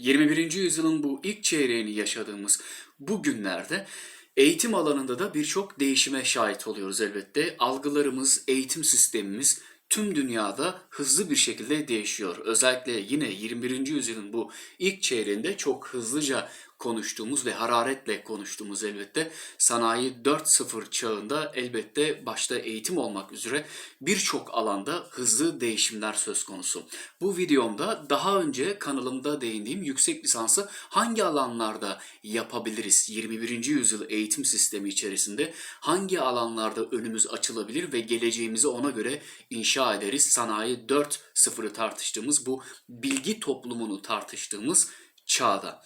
21. yüzyılın bu ilk çeyreğini yaşadığımız bu günlerde eğitim alanında da birçok değişime şahit oluyoruz elbette. Algılarımız, eğitim sistemimiz tüm dünyada hızlı bir şekilde değişiyor. Özellikle yine 21. yüzyılın bu ilk çeyreğinde çok hızlıca konuştuğumuz ve hararetle konuştuğumuz elbette sanayi 4.0 çağında elbette başta eğitim olmak üzere birçok alanda hızlı değişimler söz konusu. Bu videomda daha önce kanalımda değindiğim yüksek lisansı hangi alanlarda yapabiliriz 21. yüzyıl eğitim sistemi içerisinde hangi alanlarda önümüz açılabilir ve geleceğimizi ona göre inşa ederiz. Sanayi 4.0'ı tartıştığımız bu bilgi toplumunu tartıştığımız çağda.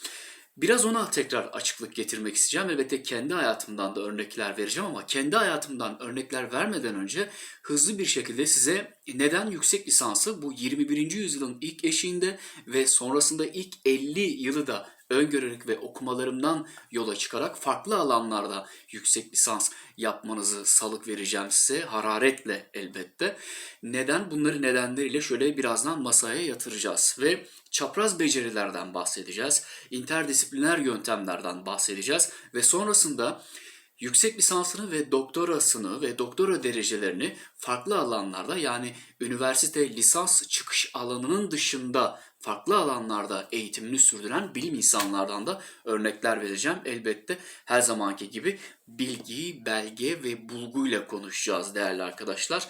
Biraz ona tekrar açıklık getirmek isteyeceğim. Elbette kendi hayatımdan da örnekler vereceğim ama kendi hayatımdan örnekler vermeden önce hızlı bir şekilde size neden yüksek lisansı bu 21. yüzyılın ilk eşiğinde ve sonrasında ilk 50 yılı da öngörerek ve okumalarımdan yola çıkarak farklı alanlarda yüksek lisans yapmanızı salık vereceğim size hararetle elbette. Neden? Bunları nedenleriyle şöyle birazdan masaya yatıracağız ve çapraz becerilerden bahsedeceğiz. interdisipliner yöntemlerden bahsedeceğiz ve sonrasında yüksek lisansını ve doktorasını ve doktora derecelerini farklı alanlarda yani üniversite lisans çıkış alanının dışında farklı alanlarda eğitimini sürdüren bilim insanlardan da örnekler vereceğim. Elbette her zamanki gibi bilgi, belge ve bulguyla konuşacağız değerli arkadaşlar.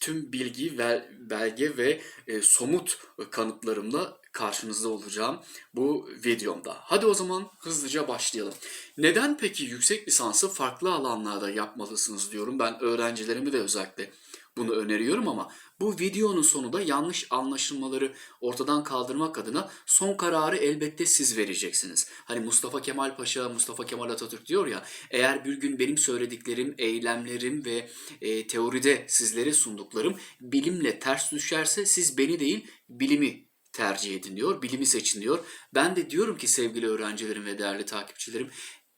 Tüm bilgi, belge ve e, somut kanıtlarımla karşınızda olacağım bu videomda. Hadi o zaman hızlıca başlayalım. Neden peki yüksek lisansı farklı alanlarda yapmalısınız diyorum. Ben öğrencilerime de özellikle bunu öneriyorum ama bu videonun sonunda yanlış anlaşılmaları ortadan kaldırmak adına son kararı elbette siz vereceksiniz. Hani Mustafa Kemal Paşa, Mustafa Kemal Atatürk diyor ya, eğer bir gün benim söylediklerim, eylemlerim ve e, teoride sizlere sunduklarım bilimle ters düşerse siz beni değil bilimi tercih edin diyor, bilimi seçin diyor. Ben de diyorum ki sevgili öğrencilerim ve değerli takipçilerim,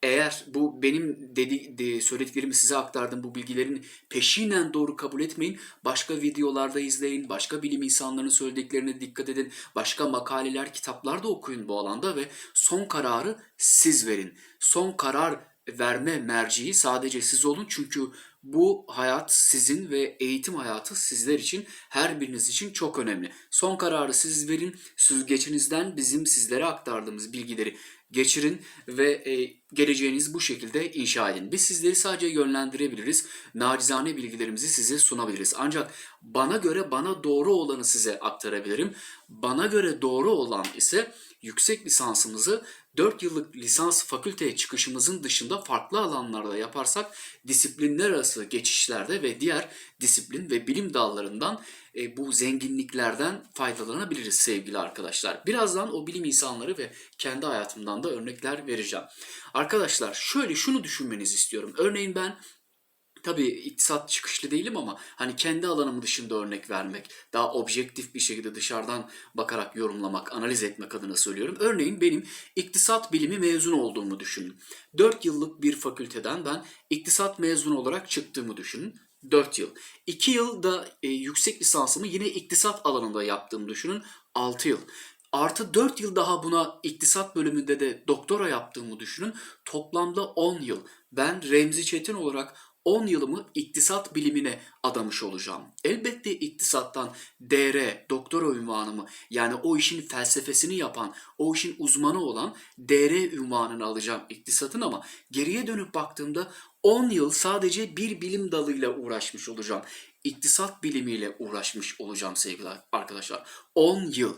eğer bu benim dedi, de, söylediklerimi size aktardığım bu bilgilerin peşinen doğru kabul etmeyin. Başka videolarda izleyin, başka bilim insanlarının söylediklerine dikkat edin. Başka makaleler, kitaplar da okuyun bu alanda ve son kararı siz verin. Son karar verme merciği sadece siz olun çünkü bu hayat sizin ve eğitim hayatı sizler için her biriniz için çok önemli. Son kararı siz verin. Süzgecinizden bizim sizlere aktardığımız bilgileri geçirin ve e, geleceğiniz bu şekilde inşa edin. Biz sizleri sadece yönlendirebiliriz. Nacizane bilgilerimizi size sunabiliriz. Ancak bana göre bana doğru olanı size aktarabilirim. Bana göre doğru olan ise yüksek lisansımızı 4 yıllık lisans fakülteye çıkışımızın dışında farklı alanlarda yaparsak disiplinler arası geçişlerde ve diğer disiplin ve bilim dallarından e, bu zenginliklerden faydalanabiliriz sevgili arkadaşlar. Birazdan o bilim insanları ve kendi hayatımdan da örnekler vereceğim. Arkadaşlar şöyle şunu düşünmenizi istiyorum. Örneğin ben Tabii iktisat çıkışlı değilim ama hani kendi alanım dışında örnek vermek, daha objektif bir şekilde dışarıdan bakarak yorumlamak, analiz etmek adına söylüyorum. Örneğin benim iktisat bilimi mezun olduğumu düşünün. 4 yıllık bir fakülteden ben iktisat mezunu olarak çıktığımı düşünün. 4 yıl. 2 yılda e, yüksek lisansımı yine iktisat alanında yaptığımı düşünün. 6 yıl. Artı 4 yıl daha buna iktisat bölümünde de doktora yaptığımı düşünün. Toplamda 10 yıl. Ben Remzi Çetin olarak 10 yılımı iktisat bilimine adamış olacağım. Elbette iktisattan DR, doktora ünvanımı yani o işin felsefesini yapan, o işin uzmanı olan DR ünvanını alacağım iktisatın ama geriye dönüp baktığımda 10 yıl sadece bir bilim dalıyla uğraşmış olacağım. İktisat bilimiyle uğraşmış olacağım sevgili arkadaşlar. 10 yıl.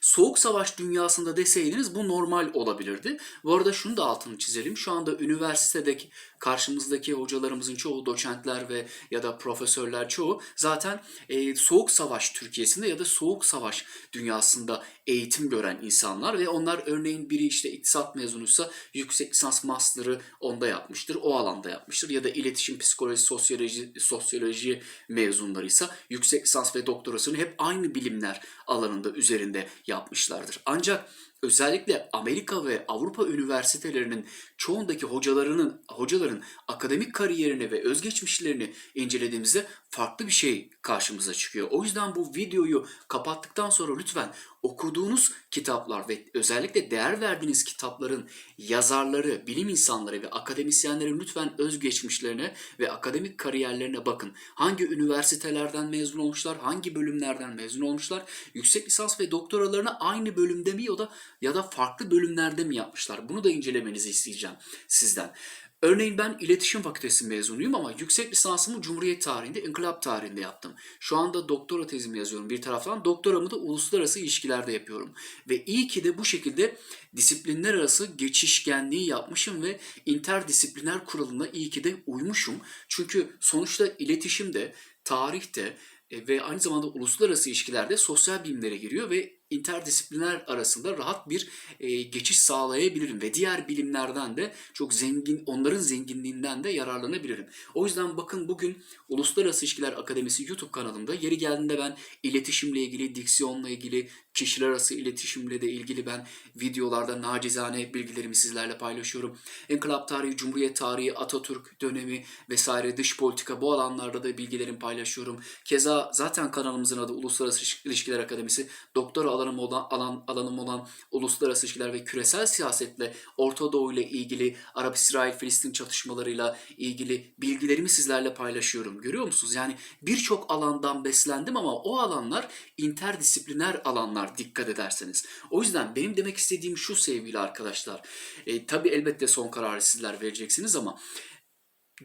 Soğuk savaş dünyasında deseydiniz bu normal olabilirdi. Bu arada şunu da altını çizelim. Şu anda üniversitedeki karşımızdaki hocalarımızın çoğu doçentler ve ya da profesörler çoğu zaten e, soğuk savaş Türkiye'sinde ya da soğuk savaş dünyasında eğitim gören insanlar ve onlar örneğin biri işte iktisat mezunuysa yüksek lisans master'ı onda yapmıştır, o alanda yapmıştır ya da iletişim psikoloji, sosyoloji, sosyoloji mezunlarıysa yüksek lisans ve doktorasını hep aynı bilimler alanında üzerinde yapmışlardır. Ancak özellikle Amerika ve Avrupa üniversitelerinin çoğundaki hocalarının hocaların akademik kariyerini ve özgeçmişlerini incelediğimizde farklı bir şey karşımıza çıkıyor. O yüzden bu videoyu kapattıktan sonra lütfen okuduğunuz kitaplar ve özellikle değer verdiğiniz kitapların yazarları, bilim insanları ve akademisyenlerin lütfen özgeçmişlerine ve akademik kariyerlerine bakın. Hangi üniversitelerden mezun olmuşlar, hangi bölümlerden mezun olmuşlar, yüksek lisans ve doktoralarını aynı bölümde mi ya da ya da farklı bölümlerde mi yapmışlar? Bunu da incelemenizi isteyeceğim sizden. Örneğin ben iletişim fakültesi mezunuyum ama yüksek lisansımı Cumhuriyet tarihinde, inkılap tarihinde yaptım. Şu anda doktora tezimi yazıyorum bir taraftan. Doktoramı da uluslararası ilişkilerde yapıyorum. Ve iyi ki de bu şekilde disiplinler arası geçişkenliği yapmışım ve interdisipliner kuralına iyi ki de uymuşum. Çünkü sonuçta iletişimde, tarihte e, ve aynı zamanda uluslararası ilişkilerde sosyal bilimlere giriyor ve interdisipliner arasında rahat bir e, geçiş sağlayabilirim ve diğer bilimlerden de çok zengin onların zenginliğinden de yararlanabilirim. O yüzden bakın bugün Uluslararası İlişkiler Akademisi YouTube kanalımda yeri geldiğinde ben iletişimle ilgili, diksiyonla ilgili, kişiler arası iletişimle de ilgili ben videolarda nacizane bilgilerimi sizlerle paylaşıyorum. Inkılap tarihi, Cumhuriyet tarihi, Atatürk dönemi vesaire dış politika bu alanlarda da bilgilerimi paylaşıyorum. Keza zaten kanalımızın adı Uluslararası İlişkiler Akademisi. Doktora alanım olan, alan, alanım olan uluslararası ilişkiler ve küresel siyasetle Orta Doğu ile ilgili Arap-İsrail-Filistin çatışmalarıyla ilgili bilgilerimi sizlerle paylaşıyorum. Görüyor musunuz? Yani birçok alandan beslendim ama o alanlar interdisipliner alanlar dikkat ederseniz. O yüzden benim demek istediğim şu sevgili arkadaşlar. E, tabii elbette son kararı sizler vereceksiniz ama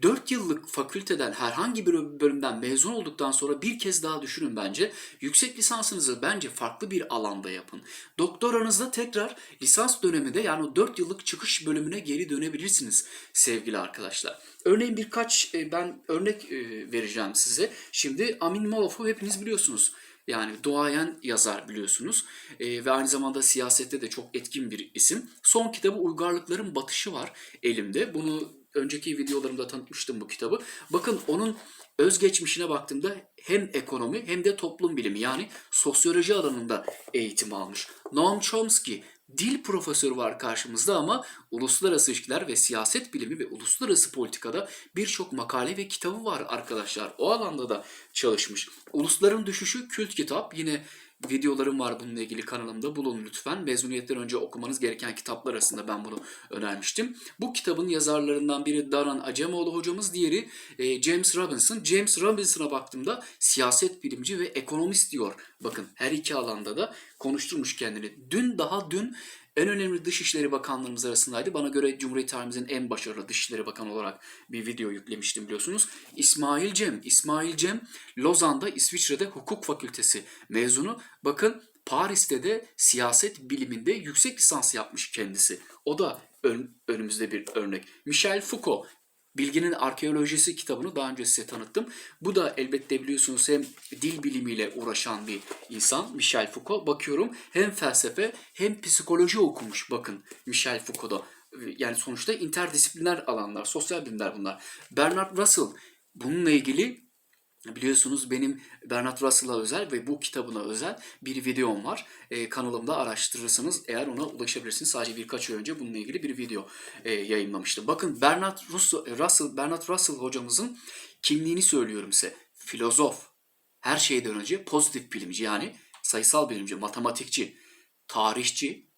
4 yıllık fakülteden herhangi bir bölümden mezun olduktan sonra bir kez daha düşünün bence. Yüksek lisansınızı bence farklı bir alanda yapın. Doktoranızda tekrar lisans döneminde yani o 4 yıllık çıkış bölümüne geri dönebilirsiniz sevgili arkadaşlar. Örneğin birkaç e, ben örnek e, vereceğim size. Şimdi Amin Malof'u hepiniz biliyorsunuz. Yani duayen yazar biliyorsunuz e, ve aynı zamanda siyasette de çok etkin bir isim. Son kitabı Uygarlıkların Batışı var elimde. Bunu önceki videolarımda tanıtmıştım bu kitabı. Bakın onun özgeçmişine baktığımda hem ekonomi hem de toplum bilimi yani sosyoloji alanında eğitim almış. Noam Chomsky dil profesörü var karşımızda ama uluslararası ilişkiler ve siyaset bilimi ve uluslararası politikada birçok makale ve kitabı var arkadaşlar. O alanda da çalışmış. Ulusların Düşüşü kült kitap yine videolarım var bununla ilgili kanalımda bulun lütfen. Mezuniyetten önce okumanız gereken kitaplar arasında ben bunu önermiştim. Bu kitabın yazarlarından biri Daran Acemoğlu hocamız, diğeri e, James Robinson. James Robinson'a baktığımda siyaset bilimci ve ekonomist diyor. Bakın her iki alanda da konuşturmuş kendini. Dün daha dün en önemli Dışişleri Bakanlarımız arasındaydı. Bana göre Cumhuriyet tarihimizin en başarılı Dışişleri Bakanı olarak bir video yüklemiştim biliyorsunuz. İsmail Cem. İsmail Cem Lozan'da İsviçre'de hukuk fakültesi mezunu. Bakın Paris'te de siyaset biliminde yüksek lisans yapmış kendisi. O da ön, önümüzde bir örnek. Michel Foucault Bilginin Arkeolojisi kitabını daha önce size tanıttım. Bu da elbette biliyorsunuz hem dil bilimiyle uğraşan bir insan Michel Foucault. Bakıyorum hem felsefe hem psikoloji okumuş bakın Michel Foucault'da. Yani sonuçta interdisipliner alanlar, sosyal bilimler bunlar. Bernard Russell bununla ilgili Biliyorsunuz benim Bernard Russell'a özel ve bu kitabına özel bir videom var. Ee, kanalımda araştırırsanız eğer ona ulaşabilirsiniz. Sadece birkaç ay önce bununla ilgili bir video e, yayınlamıştım. Bakın Bernard Russell, Bernard Russell hocamızın kimliğini söylüyorum size. Filozof, her şeyden önce pozitif bilimci yani sayısal bilimci, matematikçi, tarihçi,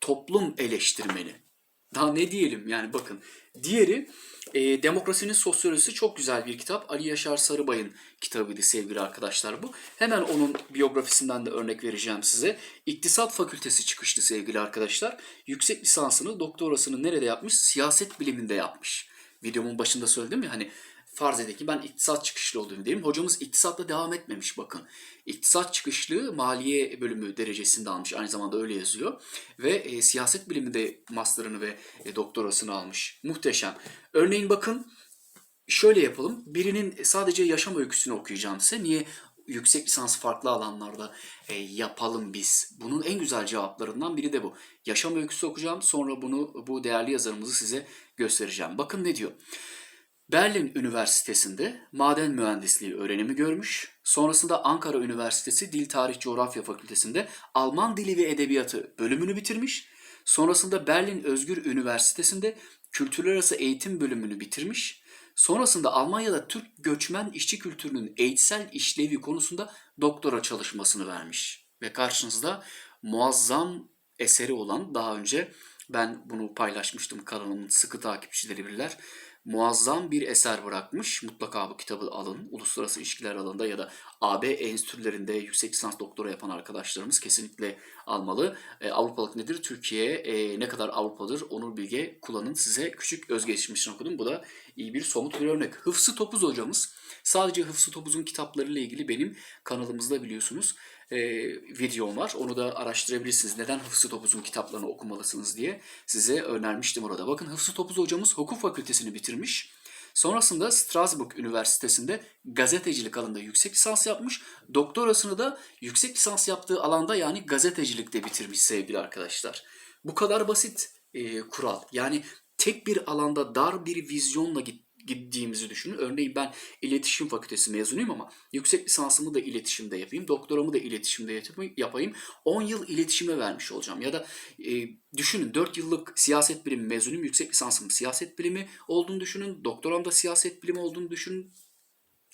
toplum eleştirmeni. Daha ne diyelim yani bakın. Diğeri e, Demokrasinin Sosyolojisi çok güzel bir kitap. Ali Yaşar Sarıbay'ın kitabıydı sevgili arkadaşlar bu. Hemen onun biyografisinden de örnek vereceğim size. İktisat Fakültesi çıkışlı sevgili arkadaşlar. Yüksek lisansını, doktorasını nerede yapmış? Siyaset biliminde yapmış. Videomun başında söyledim ya hani farz edin ki ben iktisat çıkışlı olduğunu diyelim. Hocamız iktisatla devam etmemiş bakın. İktisat çıkışlı maliye bölümü derecesinde almış. Aynı zamanda öyle yazıyor. Ve e, siyaset biliminde master'ını ve e, doktorasını almış. Muhteşem. Örneğin bakın şöyle yapalım. Birinin sadece yaşam öyküsünü okuyacağım size. Niye? yüksek lisans farklı alanlarda e, yapalım biz. Bunun en güzel cevaplarından biri de bu. Yaşam öyküsü okuyacağım. Sonra bunu bu değerli yazarımızı size göstereceğim. Bakın ne diyor. Berlin Üniversitesi'nde maden mühendisliği öğrenimi görmüş. Sonrasında Ankara Üniversitesi Dil Tarih Coğrafya Fakültesi'nde Alman Dili ve Edebiyatı bölümünü bitirmiş. Sonrasında Berlin Özgür Üniversitesi'nde Kültürler Arası Eğitim bölümünü bitirmiş. Sonrasında Almanya'da Türk göçmen işçi kültürünün eğitsel işlevi konusunda doktora çalışmasını vermiş. Ve karşınızda muazzam eseri olan daha önce ben bunu paylaşmıştım kanalımın sıkı takipçileri bilirler. Muazzam bir eser bırakmış. Mutlaka bu kitabı alın. Uluslararası ilişkiler alanında ya da AB enstitülerinde yüksek lisans doktora yapan arkadaşlarımız kesinlikle almalı. E, Avrupalık nedir? Türkiye e, ne kadar Avrupadır? Onur Bilge kullanın. Size küçük özgeçmişini okudum. Bu da iyi bir somut bir örnek. Hıfzı Topuz hocamız sadece Hıfzı Topuz'un kitaplarıyla ilgili benim kanalımızda biliyorsunuz e, videom var. Onu da araştırabilirsiniz. Neden Hıfzı Topuz'un kitaplarını okumalısınız diye size önermiştim orada. Bakın Hıfzı Topuz hocamız hukuk fakültesini bitirmiş. Sonrasında Strasbourg Üniversitesi'nde gazetecilik alanında yüksek lisans yapmış. Doktorasını da yüksek lisans yaptığı alanda yani gazetecilikte bitirmiş sevgili arkadaşlar. Bu kadar basit e, kural. Yani tek bir alanda dar bir vizyonla git, gittiğimizi düşünün. Örneğin ben iletişim fakültesi mezunuyum ama yüksek lisansımı da iletişimde yapayım, doktoramı da iletişimde yapayım. 10 yıl iletişime vermiş olacağım. Ya da e, düşünün 4 yıllık siyaset bilimi mezunuyum, yüksek lisansım siyaset bilimi olduğunu düşünün, doktoramda siyaset bilimi olduğunu düşünün.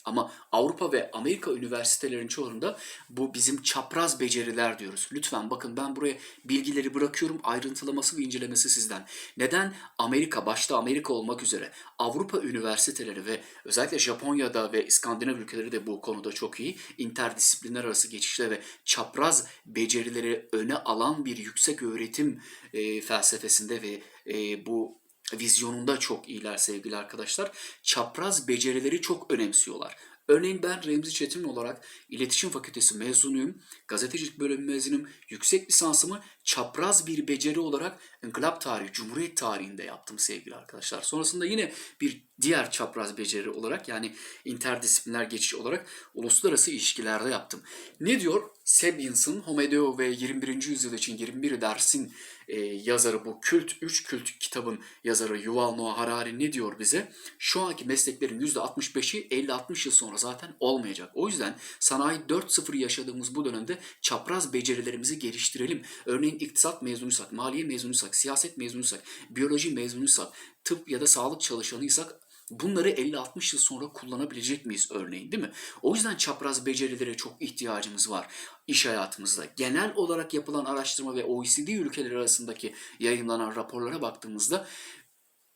Ama Avrupa ve Amerika üniversitelerinin çoğunda bu bizim çapraz beceriler diyoruz. Lütfen bakın ben buraya bilgileri bırakıyorum. Ayrıntılaması ve incelemesi sizden. Neden Amerika, başta Amerika olmak üzere Avrupa üniversiteleri ve özellikle Japonya'da ve İskandinav ülkeleri de bu konuda çok iyi. interdisipliner arası geçişte ve çapraz becerileri öne alan bir yüksek öğretim e, felsefesinde ve e, bu vizyonunda çok iyiler sevgili arkadaşlar. Çapraz becerileri çok önemsiyorlar. Örneğin ben Remzi Çetin olarak iletişim fakültesi mezunuyum, gazetecilik bölümü mezunuyum. Yüksek lisansımı çapraz bir beceri olarak inkılap tarihi, cumhuriyet tarihinde yaptım sevgili arkadaşlar. Sonrasında yine bir diğer çapraz beceri olarak yani interdisipliner geçiş olarak uluslararası ilişkilerde yaptım. Ne diyor? Sapiens'ın Homo ve 21. yüzyıl için 21 dersin e, yazarı bu kült 3 kült kitabın yazarı Yuval Noah Harari ne diyor bize? Şu anki mesleklerin %65'i 50-60 yıl sonra zaten olmayacak. O yüzden sanayi 4.0 yaşadığımız bu dönemde çapraz becerilerimizi geliştirelim. Örneğin iktisat mezunuysak, maliye mezunuysak, siyaset mezunuysak, biyoloji mezunuysak, tıp ya da sağlık çalışanıysak Bunları 50-60 yıl sonra kullanabilecek miyiz örneğin değil mi? O yüzden çapraz becerilere çok ihtiyacımız var iş hayatımızda. Genel olarak yapılan araştırma ve OECD ülkeleri arasındaki yayınlanan raporlara baktığımızda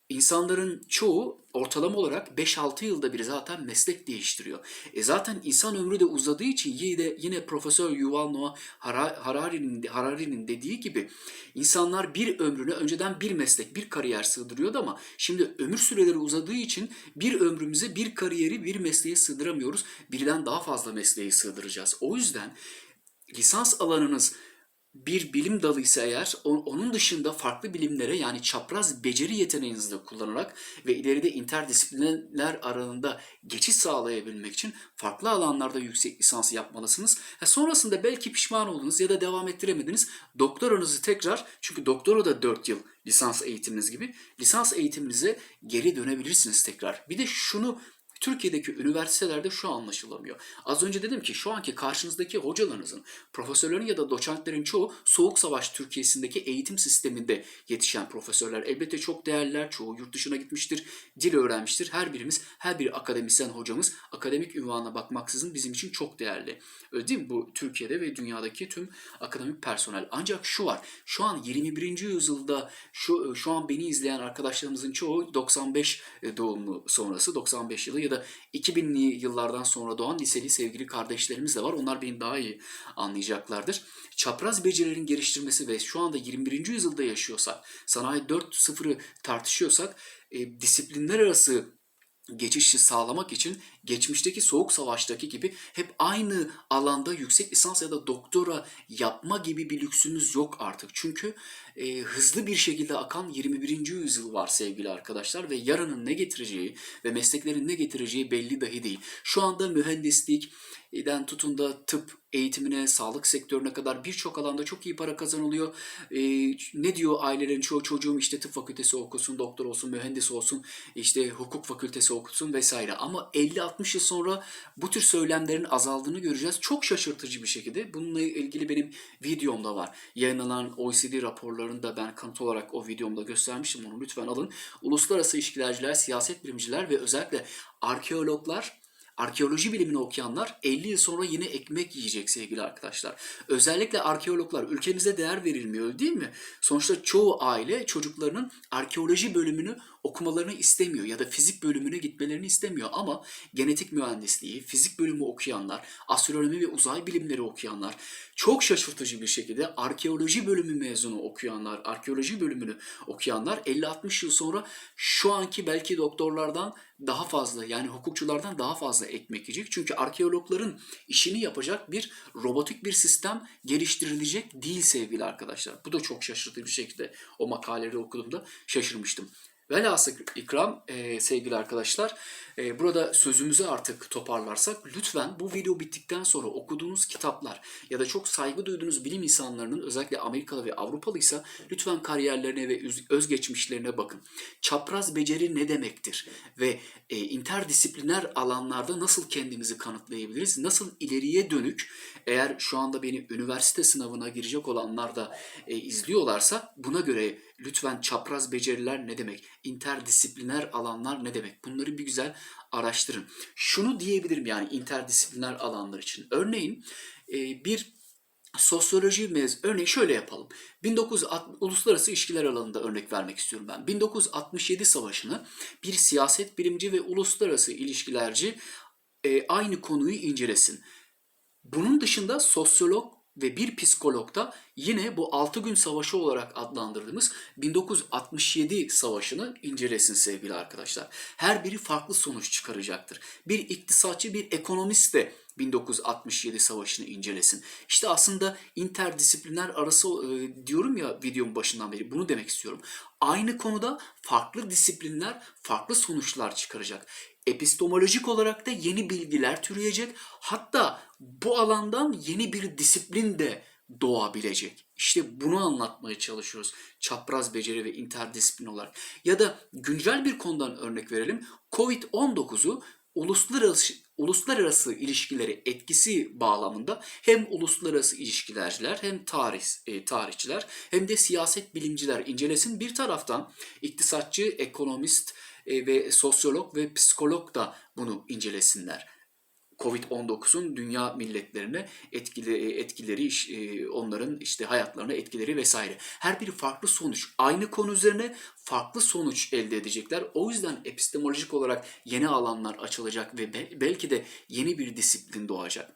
İnsanların çoğu ortalama olarak 5-6 yılda bir zaten meslek değiştiriyor. E zaten insan ömrü de uzadığı için yine, yine Profesör Yuval Noah Harari'nin Harari'nin dediği gibi insanlar bir ömrüne önceden bir meslek, bir kariyer sığdırıyordu ama şimdi ömür süreleri uzadığı için bir ömrümüze bir kariyeri, bir mesleği sığdıramıyoruz. Birden daha fazla mesleği sığdıracağız. O yüzden lisans alanınız bir bilim dalı ise eğer onun dışında farklı bilimlere yani çapraz beceri yeteneğinizi de kullanarak ve ileride interdisipliner arasında geçiş sağlayabilmek için farklı alanlarda yüksek lisans yapmalısınız. Ha, sonrasında belki pişman oldunuz ya da devam ettiremediniz. Doktoranızı tekrar çünkü doktora da 4 yıl lisans eğitiminiz gibi lisans eğitiminize geri dönebilirsiniz tekrar. Bir de şunu Türkiye'deki üniversitelerde şu anlaşılamıyor. Az önce dedim ki şu anki karşınızdaki hocalarınızın, profesörlerin ya da doçentlerin çoğu Soğuk Savaş Türkiye'sindeki eğitim sisteminde yetişen profesörler. Elbette çok değerliler, çoğu yurt dışına gitmiştir, dil öğrenmiştir. Her birimiz, her bir akademisyen hocamız akademik ünvanına bakmaksızın bizim için çok değerli. Öyle değil mi? Bu Türkiye'de ve dünyadaki tüm akademik personel. Ancak şu var, şu an 21. yüzyılda şu, şu an beni izleyen arkadaşlarımızın çoğu 95 doğumlu sonrası, 95 yılı ya da 2000'li yıllardan sonra doğan liseli sevgili kardeşlerimiz de var. Onlar beni daha iyi anlayacaklardır. Çapraz becerilerin geliştirmesi ve şu anda 21. yüzyılda yaşıyorsak, sanayi 4.0'ı tartışıyorsak, e, disiplinler arası geçişi sağlamak için geçmişteki soğuk savaştaki gibi hep aynı alanda yüksek lisans ya da doktora yapma gibi bir lüksümüz yok artık. Çünkü e, hızlı bir şekilde akan 21. yüzyıl var sevgili arkadaşlar ve yarının ne getireceği ve mesleklerin ne getireceği belli dahi değil. Şu anda mühendislik, den tutun da tıp eğitimine, sağlık sektörüne kadar birçok alanda çok iyi para kazanılıyor. E, ne diyor ailelerin çoğu çocuğum işte tıp fakültesi okusun, doktor olsun, mühendis olsun, işte hukuk fakültesi okusun vesaire. Ama 50-60 50-60 yıl sonra bu tür söylemlerin azaldığını göreceğiz. Çok şaşırtıcı bir şekilde. Bununla ilgili benim videom da var. Yayınlanan OECD raporlarını da ben kanıt olarak o videomda göstermiştim. Onu lütfen alın. Uluslararası ilişkilerciler, siyaset bilimciler ve özellikle arkeologlar Arkeoloji bilimini okuyanlar 50 yıl sonra yine ekmek yiyecek sevgili arkadaşlar. Özellikle arkeologlar ülkemizde değer verilmiyor değil mi? Sonuçta çoğu aile çocuklarının arkeoloji bölümünü okumalarını istemiyor ya da fizik bölümüne gitmelerini istemiyor ama genetik mühendisliği, fizik bölümü okuyanlar, astronomi ve uzay bilimleri okuyanlar, çok şaşırtıcı bir şekilde arkeoloji bölümü mezunu okuyanlar, arkeoloji bölümünü okuyanlar 50-60 yıl sonra şu anki belki doktorlardan daha fazla yani hukukçulardan daha fazla ekmek yiyecek. Çünkü arkeologların işini yapacak bir robotik bir sistem geliştirilecek değil sevgili arkadaşlar. Bu da çok şaşırtıcı bir şekilde o makaleleri okuduğumda şaşırmıştım. Velhasıl ikram e, sevgili arkadaşlar e, burada sözümüzü artık toparlarsak lütfen bu video bittikten sonra okuduğunuz kitaplar ya da çok saygı duyduğunuz bilim insanlarının özellikle Amerikalı ve Avrupalıysa lütfen kariyerlerine ve öz- özgeçmişlerine bakın. Çapraz beceri ne demektir ve e, interdisipliner alanlarda nasıl kendimizi kanıtlayabiliriz? Nasıl ileriye dönük eğer şu anda beni üniversite sınavına girecek olanlar da e, izliyorlarsa buna göre lütfen çapraz beceriler ne demek? İnterdisipliner alanlar ne demek? Bunları bir güzel araştırın. Şunu diyebilirim yani interdisipliner alanlar için. Örneğin e, bir sosyoloji mez örneğin şöyle yapalım. 1960 uluslararası ilişkiler alanında örnek vermek istiyorum ben. 1967 savaşını bir siyaset bilimci ve uluslararası ilişkilerci e, aynı konuyu incelesin. Bunun dışında sosyolog ve bir psikolog da yine bu 6 gün savaşı olarak adlandırdığımız 1967 savaşını incelesin sevgili arkadaşlar. Her biri farklı sonuç çıkaracaktır. Bir iktisatçı, bir ekonomist de 1967 savaşını incelesin. İşte aslında interdisipliner arası e, diyorum ya videonun başından beri bunu demek istiyorum. Aynı konuda farklı disiplinler farklı sonuçlar çıkaracak. Epistemolojik olarak da yeni bilgiler türeyecek. Hatta bu alandan yeni bir disiplin de doğabilecek. İşte bunu anlatmaya çalışıyoruz. Çapraz beceri ve interdisiplin olarak. Ya da güncel bir konudan örnek verelim. Covid-19'u uluslararası uluslararası ilişkileri etkisi bağlamında hem uluslararası ilişkilerciler hem tarih e, tarihçiler hem de siyaset bilimciler incelesin. Bir taraftan iktisatçı, ekonomist e, ve sosyolog ve psikolog da bunu incelesinler. Covid-19'un dünya milletlerine etkili, etkileri, iş- e, onların işte hayatlarına etkileri vesaire. Her biri farklı sonuç. Aynı konu üzerine farklı sonuç elde edecekler. O yüzden epistemolojik olarak yeni alanlar açılacak ve be- belki de yeni bir disiplin doğacak.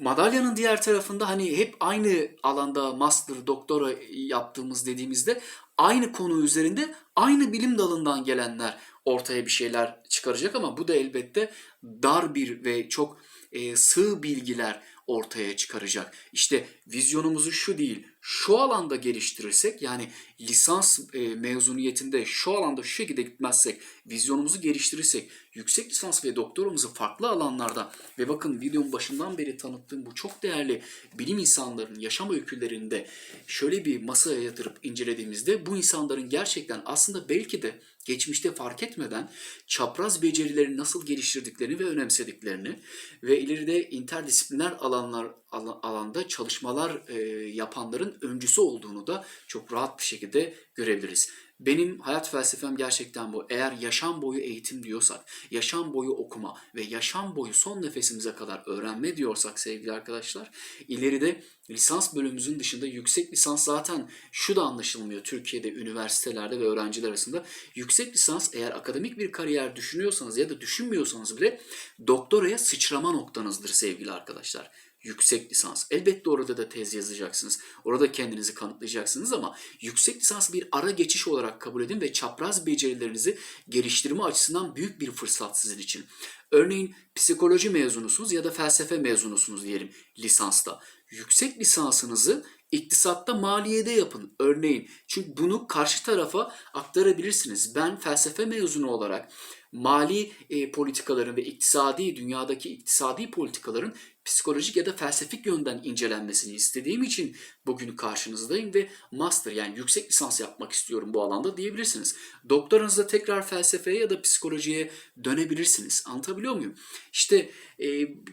Madalyanın diğer tarafında hani hep aynı alanda master, doktora yaptığımız dediğimizde aynı konu üzerinde aynı bilim dalından gelenler ortaya bir şeyler çıkaracak ama bu da elbette dar bir ve çok e, sığ bilgiler ortaya çıkaracak. İşte vizyonumuzu şu değil, şu alanda geliştirirsek yani lisans e, mezuniyetinde şu alanda şu şekilde gitmezsek, vizyonumuzu geliştirirsek, yüksek lisans ve doktorumuzu farklı alanlarda ve bakın videonun başından beri tanıttığım bu çok değerli bilim insanlarının yaşam öykülerinde şöyle bir masaya yatırıp incelediğimizde bu insanların gerçekten aslında belki de geçmişte fark etmeden çapraz becerileri nasıl geliştirdiklerini ve önemsediklerini ve ileride interdisipliner alanlar ala- alanda çalışmalar e, yapanların öncüsü olduğunu da çok rahat bir şekilde görebiliriz. Benim hayat felsefem gerçekten bu. Eğer yaşam boyu eğitim diyorsak, yaşam boyu okuma ve yaşam boyu son nefesimize kadar öğrenme diyorsak sevgili arkadaşlar, ileride lisans bölümümüzün dışında yüksek lisans zaten şu da anlaşılmıyor Türkiye'de üniversitelerde ve öğrenciler arasında. Yüksek lisans eğer akademik bir kariyer düşünüyorsanız ya da düşünmüyorsanız bile doktoraya sıçrama noktanızdır sevgili arkadaşlar yüksek lisans. Elbette orada da tez yazacaksınız. Orada kendinizi kanıtlayacaksınız ama yüksek lisans bir ara geçiş olarak kabul edin ve çapraz becerilerinizi geliştirme açısından büyük bir fırsat sizin için. Örneğin psikoloji mezunusunuz ya da felsefe mezunusunuz diyelim lisansta. Yüksek lisansınızı iktisatta maliyede yapın örneğin. Çünkü bunu karşı tarafa aktarabilirsiniz. Ben felsefe mezunu olarak mali e, politikaların ve iktisadi dünyadaki iktisadi politikaların psikolojik ya da felsefik yönden incelenmesini istediğim için bugün karşınızdayım ve master yani yüksek lisans yapmak istiyorum bu alanda diyebilirsiniz. Doktoranızda tekrar felsefeye ya da psikolojiye dönebilirsiniz. Anlatabiliyor muyum? İşte e,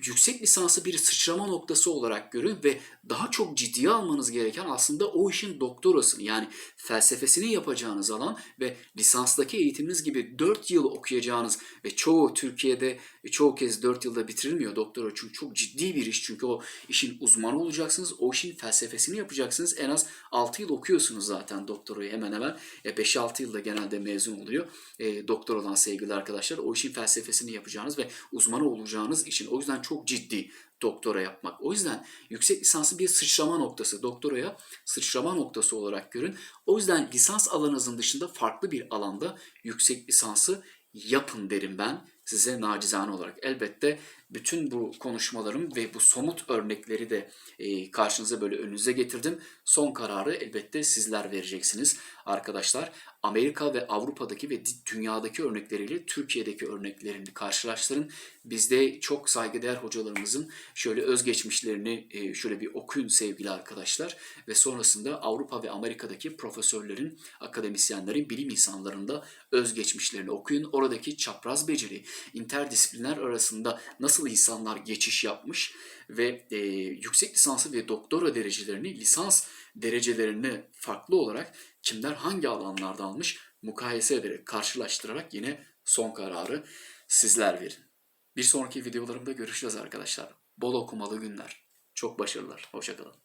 yüksek lisansı bir sıçrama noktası olarak görün ve daha çok ciddiye almanız gereken aslında o işin doktorasını yani felsefesini yapacağınız alan ve lisanstaki eğitiminiz gibi 4 yıl okuyacağınız ve çoğu Türkiye'de çoğu kez 4 yılda bitirilmiyor doktora çünkü çok ciddi bir iş çünkü o işin uzmanı olacaksınız o işin felsefesini yapacaksınız en az 6 yıl okuyorsunuz zaten doktorayı hemen hemen E, 5-6 yılda genelde mezun oluyor e, doktor olan sevgili arkadaşlar o işin felsefesini yapacağınız ve uzmanı olacağınız için o yüzden çok ciddi doktora yapmak. O yüzden yüksek lisansı bir sıçrama noktası. Doktoraya sıçrama noktası olarak görün. O yüzden lisans alanınızın dışında farklı bir alanda yüksek lisansı yapın derim ben size nacizane olarak. Elbette bütün bu konuşmalarım ve bu somut örnekleri de e, karşınıza böyle önünüze getirdim. Son kararı elbette sizler vereceksiniz arkadaşlar. Amerika ve Avrupa'daki ve dünyadaki örnekleriyle Türkiye'deki örneklerini karşılaştırın. Bizde çok saygıdeğer hocalarımızın şöyle özgeçmişlerini e, şöyle bir okuyun sevgili arkadaşlar ve sonrasında Avrupa ve Amerika'daki profesörlerin, akademisyenlerin, bilim insanlarının da özgeçmişlerini okuyun. Oradaki çapraz beceri, interdisipliner arasında nasıl insanlar geçiş yapmış ve e, yüksek lisansı ve doktora derecelerini, lisans derecelerini farklı olarak kimler hangi alanlarda almış mukayese ederek, karşılaştırarak yine son kararı sizler verin. Bir sonraki videolarımda görüşeceğiz arkadaşlar. Bol okumalı günler. Çok başarılar. Hoşçakalın.